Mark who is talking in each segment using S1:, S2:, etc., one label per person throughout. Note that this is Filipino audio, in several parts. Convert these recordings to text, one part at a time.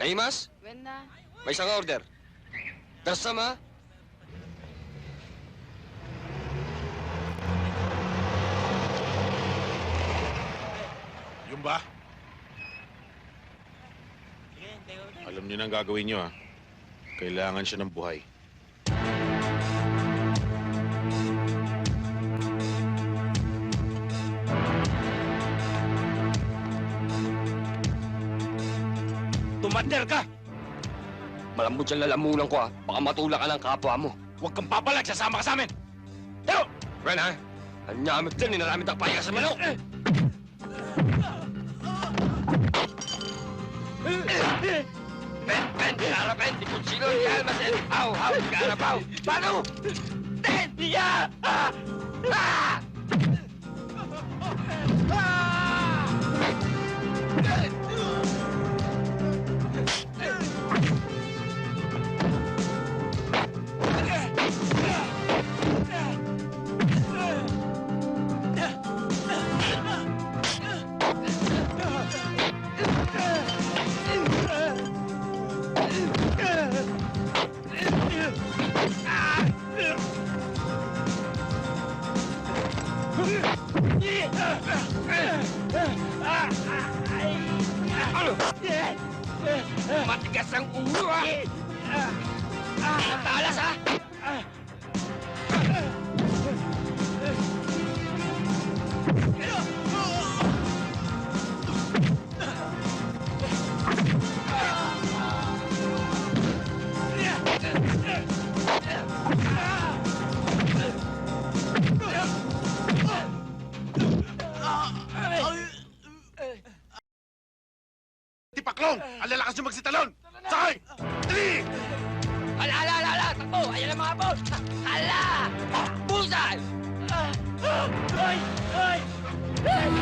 S1: Naimas,
S2: Wenda.
S1: may isang order. Dasama,
S3: Yung ba? Alam niyo na ang gagawin niyo, ha? Kailangan siya ng buhay.
S1: Tumander ka! Malambot siyang lalamunan ko, ha? Baka matulak ka ng kapwa mo.
S3: Huwag kang papalag, sasama ka sa amin! Teo!
S1: Ren, ha? Ang nyamit din, inaramit ang pahinga sa manok! Ben, Ben, karapen, di kutsilo, kalmasin, haw, haw, karapaw, paano? Ben, diya! Ah! Ah! Ano? Matigas ang ulo, ha? Matalas, ha?
S3: Tipaklong! Ang lalakas yung magsitalon! Sakay! Dali!
S1: Ala, ala, ala, ala! Takbo! Ayan ang mga bot! Ala! Busan! Ay! Ay!
S4: Hoy!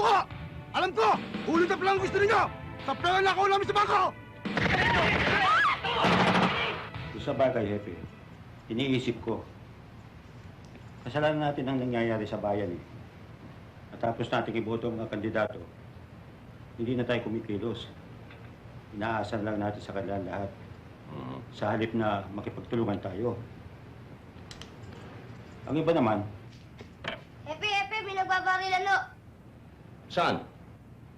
S5: Susuko! Alam ko! Ulit na pala ang gusto ninyo! Sa pera na ako namin sa bangko!
S6: Kung sa bagay, Hepe, iniisip ko, kasalanan natin ang nangyayari sa bayan eh. Matapos natin iboto ang mga kandidato, hindi na tayo kumikilos. Inaasan lang natin sa kanila lahat. Sa halip na makipagtulungan tayo. Ang iba naman,
S7: Epe, Epe, may nagbabarilan no.
S1: Saan?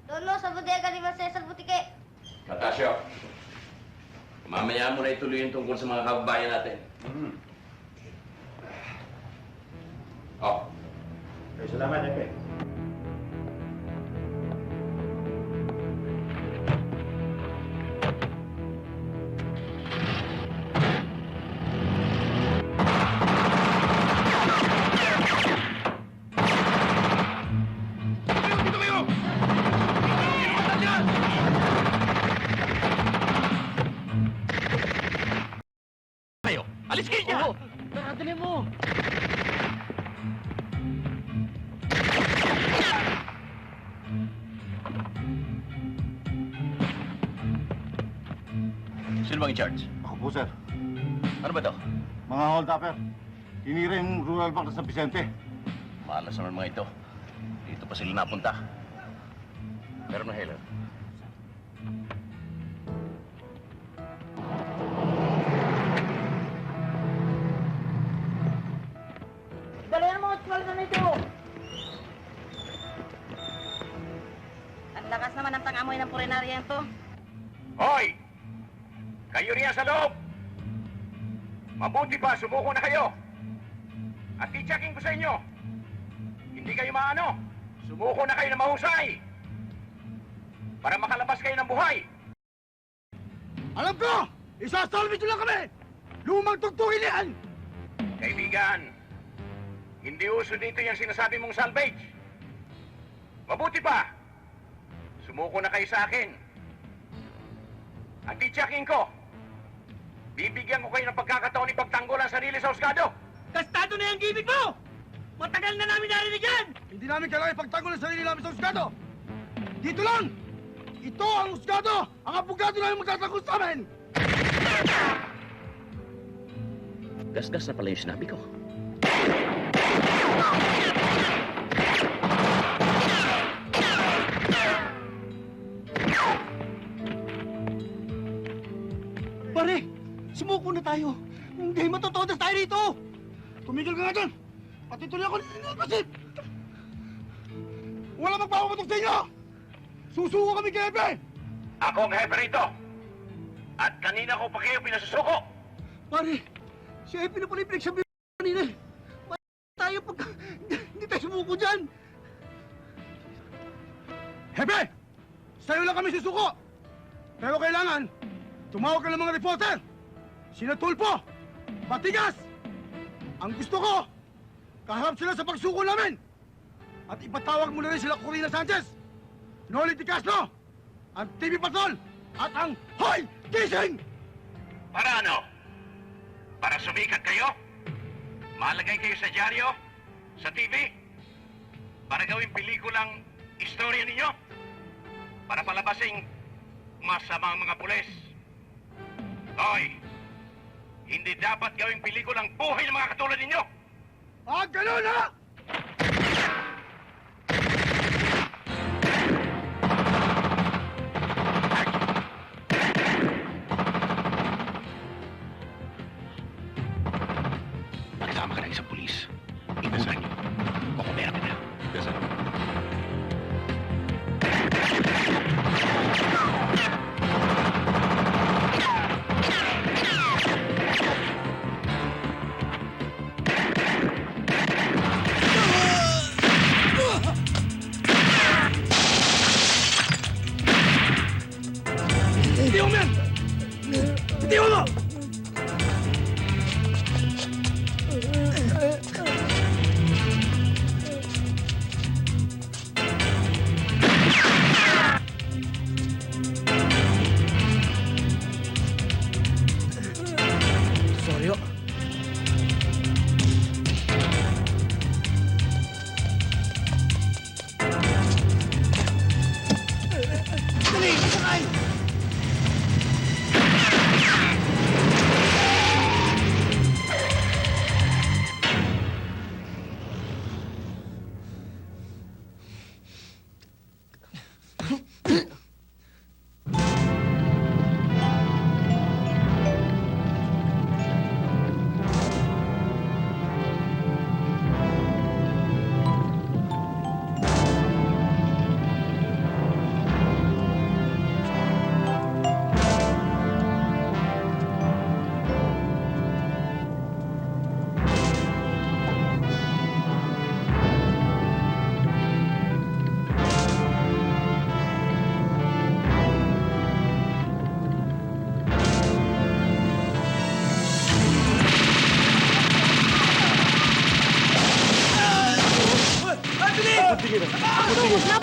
S7: Doon no, sa bodega ni Mas Cesar Butike.
S8: Natasio, mamaya mo na ituloy yung tungkol sa mga kababayan natin.
S6: mm,
S8: Oh,
S6: okay, salamat, Hepe.
S2: Nakadali mo!
S8: sino bang in-charge?
S5: Ako po, sir.
S8: Ano ba to?
S5: Mga hold-upper. Tinira yung rural bank sa San Vicente.
S8: Malas naman mga ito. Dito pa sila napunta. Pero na Helen.
S7: Lakas naman ng tangamoy ng purinarya to.
S4: Hoy! Kayo riyan sa loob! Mabuti pa, sumuko na kayo. At i-checking ko sa inyo. Hindi kayo maano. Sumuko na kayo na mahusay. Para makalabas kayo ng buhay.
S5: Alam ko! Isasalvage lang kami! Lumang tugtugin yan!
S4: Kaibigan, hindi uso dito yung sinasabi mong salvage. Mabuti pa, sumuko na kayo sa akin. At i-checking ko, bibigyan ko kayo ng pagkakataon ipagtanggol ang sarili sa Osgado.
S2: Kastado na yung gimmick mo! Matagal na namin narinig yan!
S5: Hindi namin kailangan ipagtanggol ang sarili namin sa Husgado! Dito lang! Ito ang Husgado! Ang abogado namin magtatanggol sa amin!
S8: Gasgas na pala yung sinabi ko.
S5: Pare! Sumuko na tayo! Hindi matotodas tayo dito! Tumigil ka nga dyan! Pati tuloy ako nilipasip! Wala magpapapatok sa inyo! Susuko kami kay Epe!
S4: Ako ang hepe rito. At kanina ko pa kayo pinasusuko.
S5: Pare! Si Epe na pala yung pinagsabi kanina! Pare tayo pag... Hindi tayo sumuko dyan! Hepe! Sa'yo lang kami susuko! Pero kailangan, tumawag ka mga reporter! Sina Tulpo! Patigas! Ang gusto ko, kaharap sila sa pagsuko namin! At ipatawag mo na rin sila Corina Sanchez, Noli Di Castro, ang TV Patrol, at ang Hoy Gising!
S4: Para ano? Para sumikat kayo? Malagay kayo sa dyaryo? Sa TV? Para gawing pelikulang istorya ninyo? Para palabasing masamang mga pulis? Hoy! Hindi dapat gawing pelikulang buhay ng mga katulad ninyo!
S5: Ah, ganun ha!
S8: Magkasama ka ng isang pulis. Ibunan niyo.
S7: Wala, baka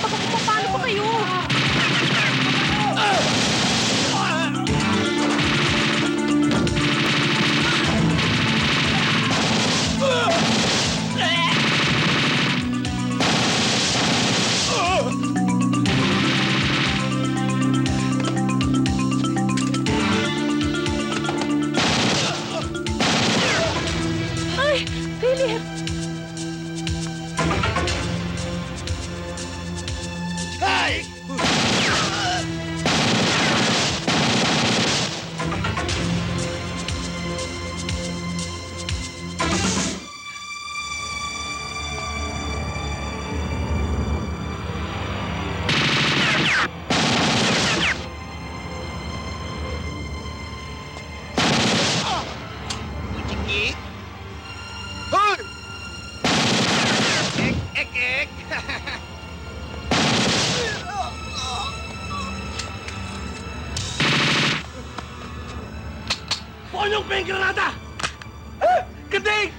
S1: Pek!
S2: Ponyong pa yung granada! Ah! Kading!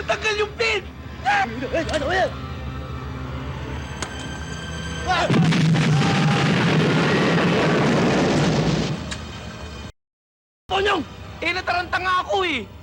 S2: Natanggal yung pin! Ah! Ano yan? Ah! Ponyong! Eh, nataranta nga ako eh!